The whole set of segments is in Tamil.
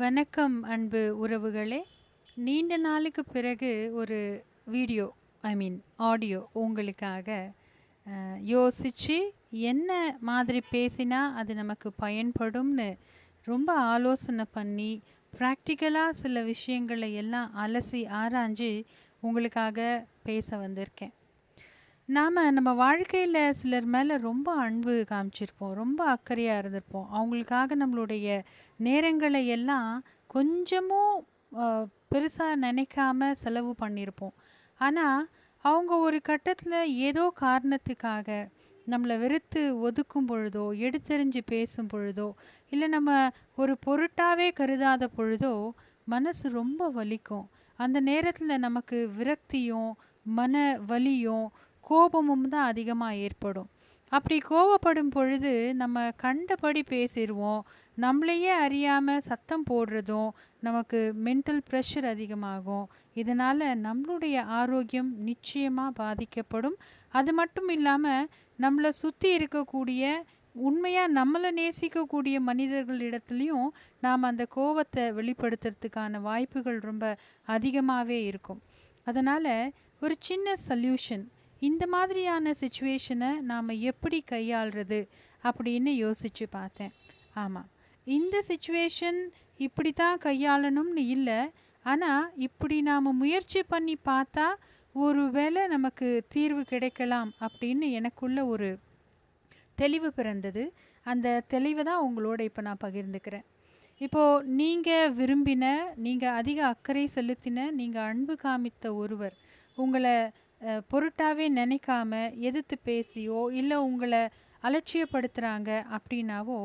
வணக்கம் அன்பு உறவுகளே. நீண்ட நாளுக்கு பிறகு ஒரு வீடியோ ஐ மீன் ஆடியோ உங்களுக்காக யோசித்து என்ன மாதிரி பேசினா அது நமக்கு பயன்படும்னு ரொம்ப ஆலோசனை பண்ணி ப்ராக்டிக்கலாக சில விஷயங்களை எல்லாம் அலசி ஆராய்ஞ்சு உங்களுக்காக பேச வந்திருக்கேன். நாம் நம்ம வாழ்க்கையில் சிலர் மேலே ரொம்ப அன்பு காமிச்சிருப்போம். ரொம்ப அக்கறையாக இருந்திருப்போம். அவங்களுக்காக நம்மளுடைய நேரங்களை எல்லாம் கொஞ்சமும் பெருசாக நினைக்காம செலவு பண்ணியிருப்போம் ஆனால் அவங்க ஒரு கட்டத்தில் ஏதோ காரணத்துக்காக நம்மளை வெறுத்து ஒதுக்கும் பொழுதோ எடுத்தெறிஞ்சு பேசும் பொழுதோ இல்லை நம்ம ஒரு பொருட்டாகவே கருதாத பொழுதோ மனசு ரொம்ப வலிக்கும். அந்த நேரத்தில் நமக்கு விரக்தியும் மன வலியும் கோபமும் தான் அதிகமாக ஏற்படும். அப்படி கோவப்படும் பொழுது நம்ம கண்டபடி பேசிடுவோம் நம்மளையே அறியாமல் சத்தம் போடுறதும் நமக்கு மென்டல் ப்ரெஷர் அதிகமாகும். இதனால் நம்மளுடைய ஆரோக்கியம் நிச்சயமாக பாதிக்கப்படும். அது மட்டும் இல்லாமல் நம்மளை சுற்றி இருக்கக்கூடிய உண்மையாக நம்மளை நேசிக்கக்கூடிய மனிதர்களிடத்துலையும் நாம் அந்த கோவத்தை வெளிப்படுத்துறதுக்கான வாய்ப்புகள் ரொம்ப அதிகமாகவே இருக்கும். அதனால் ஒரு சின்ன சொல்யூஷன் இந்த மாதிரியான சுச்சுவேஷனை நாம் எப்படி கையாள்றது அப்படின்னு யோசித்து பார்த்தேன். ஆமாம் இந்த சுச்சுவேஷன் இப்படி தான் கையாளணும்னு இல்லை. ஆனால் இப்படி நாம் முயற்சி பண்ணி பார்த்தா ஒரு வேளை நமக்கு தீர்வு கிடைக்கலாம் அப்படின்னு எனக்குள்ள ஒரு தெளிவு பிறந்தது. அந்த தெளிவை தான் உங்களோட இப்போ நான் பகிர்ந்துக்கிறேன். இப்போது நீங்கள் விரும்பின நீங்கள் அதிக அக்கறை செலுத்தின நீங்கள் அன்பு காமித்த ஒருவர் உங்களை பொருட்டாவே நினைக்காம எதிர்த்து பேசியோ இல்லை உங்களை அலட்சியப்படுத்துகிறாங்க அப்படின்னாவோ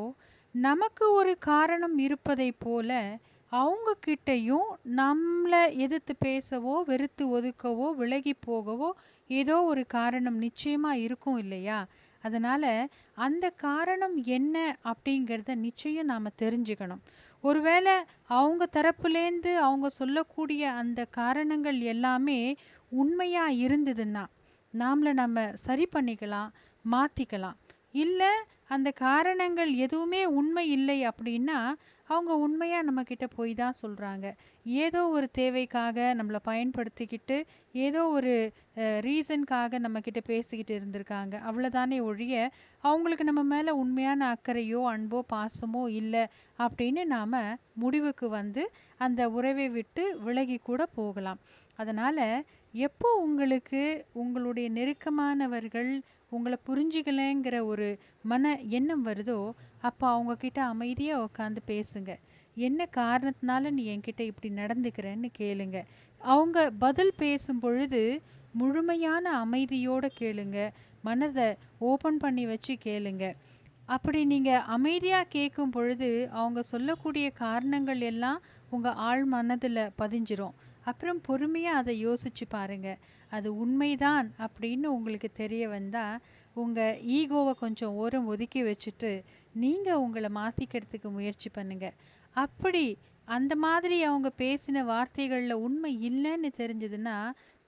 நமக்கு ஒரு காரணம் இருப்பதை போல அவங்க கிட்டேயும் நம்மளை எதிர்த்து பேசவோ வெறுத்து ஒதுக்கவோ விலகி போகவோ ஏதோ ஒரு காரணம் நிச்சயமாக இருக்கும் இல்லையா? அதனால் அந்த காரணம் என்ன அப்படிங்கிறத நிச்சயம் நாம் தெரிஞ்சுக்கணும். ஒருவேளை அவங்க தரப்புலேருந்து அவங்க சொல்லக்கூடிய அந்த காரணங்கள் எல்லாமே உண்மையாக இருந்ததுன்னா நாமளை நம்ம சரி பண்ணிக்கலாம் மாற்றிக்கலாம் இல்லை அந்த காரணங்கள் எதுவுமே உண்மை இல்லை அப்படின்னா அவங்க உண்மையாக நம்மக்கிட்ட போய் தான் சொல்கிறாங்க ஏதோ ஒரு தேவைக்காக நம்மளை பயன்படுத்திக்கிட்டு ஏதோ ஒரு ரீசனுக்காக நம்மக்கிட்ட பேசிக்கிட்டு இருந்திருக்காங்க. அவ்வளோதானே ஒழிய அவங்களுக்கு நம்ம மேலே உண்மையான அக்கறையோ அன்போ பாசமோ இல்லை அப்படின்னு நாம் முடிவுக்கு வந்து அந்த உறவை விட்டு விலகி கூட போகலாம். அதனால் எப்போ உங்களுக்கு உங்களுடைய நெருக்கமானவர்கள் உங்களை புரிஞ்சுக்கலைங்கிற ஒரு மன எண்ணம் வருதோ அப்போ அவங்கக்கிட்ட அமைதியாக உட்காந்து பேசுங்க. என்ன காரணத்தினால நீ என்கிட்ட இப்படி நடந்துக்கிறேன்னு கேளுங்க. அவங்க பதில் பேசும் பொழுது முழுமையான அமைதியோடு கேளுங்க. மனதை ஓப்பன் பண்ணி வச்சு கேளுங்க. அப்படி நீங்கள் அமைதியாக கேட்கும் பொழுது அவங்க சொல்லக்கூடிய காரணங்கள் எல்லாம் உங்கள் ஆழ் மனதில் பதிஞ்சிரும். அப்புறம் பொறுமையாக அதை யோசிச்சு பாருங்க. அது உண்மைதான் அப்படின்னு உங்களுக்கு தெரிய வந்தால் உங்கள் ஈகோவை கொஞ்சம் ஓரம் ஒதுக்கி வச்சுட்டு நீங்கள் உங்களை மாற்றிக்கிறதுக்கு முயற்சி பண்ணுங்க. அப்படி அந்த மாதிரி அவங்க பேசின வார்த்தைகளில் உண்மை இல்லைன்னு தெரிஞ்சதுன்னா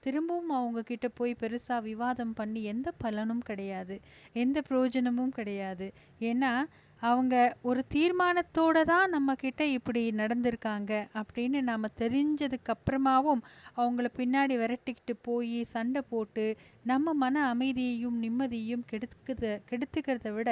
திரும்பவும் அவங்கக்கிட்ட போய் பெருசாக விவாதம் பண்ணி எந்த பலனும் கிடையாது. எந்த பிரயோஜனமும் கிடையாது. ஏன்னா அவங்க ஒரு தீர்மானத்தோட தான் நம்மக்கிட்ட இப்படி நடந்திருக்காங்க அப்படின்னு நாம் தெரிஞ்சதுக்கப்புறமாவும் அவங்கள பின்னாடி விரட்டிக்கிட்டு போய் சண்டை போட்டு நம்ம மன அமைதியையும் நிம்மதியையும் கெடுத்துக்கிறத கெடுத்துக்கிறத விட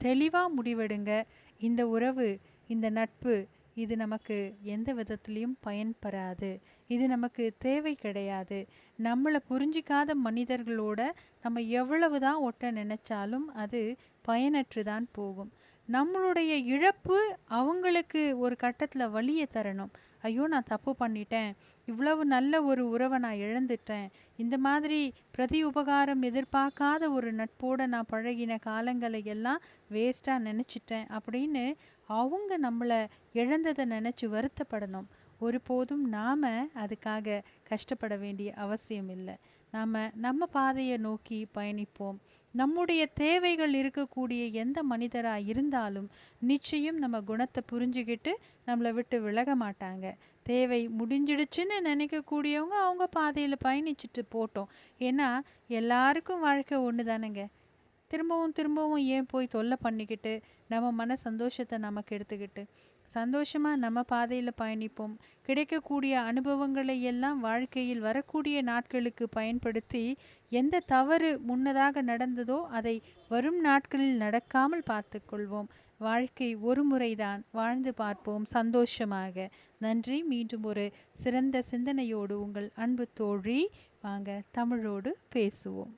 தெளிவாக முடிவெடுங்க. இந்த உறவு இந்த நட்பு இது நமக்கு எந்த விதத்துலேயும் பயன்பெறாது. இது நமக்கு தேவை கிடையாது. நம்மளை புரிஞ்சிக்காத மனிதர்களோட நம்ம எவ்வளவு தான் ஒட்ட நினச்சாலும் அது பயனற்று தான் போகும். நம்மளுடைய இழப்பு அவங்களுக்கு ஒரு கட்டத்தில் வழியை தரணும். ஐயோ நான் தப்பு பண்ணிட்டேன். இவ்வளவு நல்ல ஒரு உறவை நான் இழந்துட்டேன். இந்த மாதிரி பிரதி உபகாரம் எதிர்பார்க்காத ஒரு நட்போட நான் பழகின காலங்களை எல்லாம் வேஸ்ட்டாக நினச்சிட்டேன் அப்படின்னு அவங்க நம்மளை இழந்ததை நினச்சி வருத்தப்படணும். ஒருபோதும் நாம் அதுக்காக கஷ்டப்பட வேண்டிய அவசியம் இல்லை. நாம் நம்ம பாதையை நோக்கி பயணிப்போம். நம்முடைய தேவைகள் இருக்கக்கூடிய எந்த மனிதராக இருந்தாலும் நிச்சயம் நம்ம குணத்தை புரிஞ்சுக்கிட்டு நம்மளை விட்டு விலக மாட்டாங்க. தேவை முடிஞ்சிடுச்சுன்னு நினைக்கக்கூடியவங்க அவங்க பாதையில் பயணிச்சுட்டு போட்டோம். ஏன்னா எல்லாருக்கும் வாழ்க்கை ஒன்று தானேங்க திரும்பவும் திரும்பவும் ஏன் போய் தொல்லை பண்ணிக்கிட்டு நம்ம மன சந்தோஷத்தை நமக்கு எடுத்துக்கிட்டு சந்தோஷமாக நம்ம பாதையில் பயணிப்போம். கிடைக்கக்கூடிய அனுபவங்களை எல்லாம் வாழ்க்கையில் வரக்கூடிய நாட்களுக்கு பயன்படுத்தி எந்த தவறு முன்னதாக நடந்ததோ அதை வரும் நாட்களில் நடக்காமல் பார்த்துக்கொள்வோம். வாழ்க்கை ஒரு முறைதான். வாழ்ந்து பார்ப்போம் சந்தோஷமாக. நன்றி. மீண்டும் ஒரு சிறந்த சிந்தனையோடு உங்கள் அன்பு தோழி வாங்க தமிழோடு பேசுவோம்.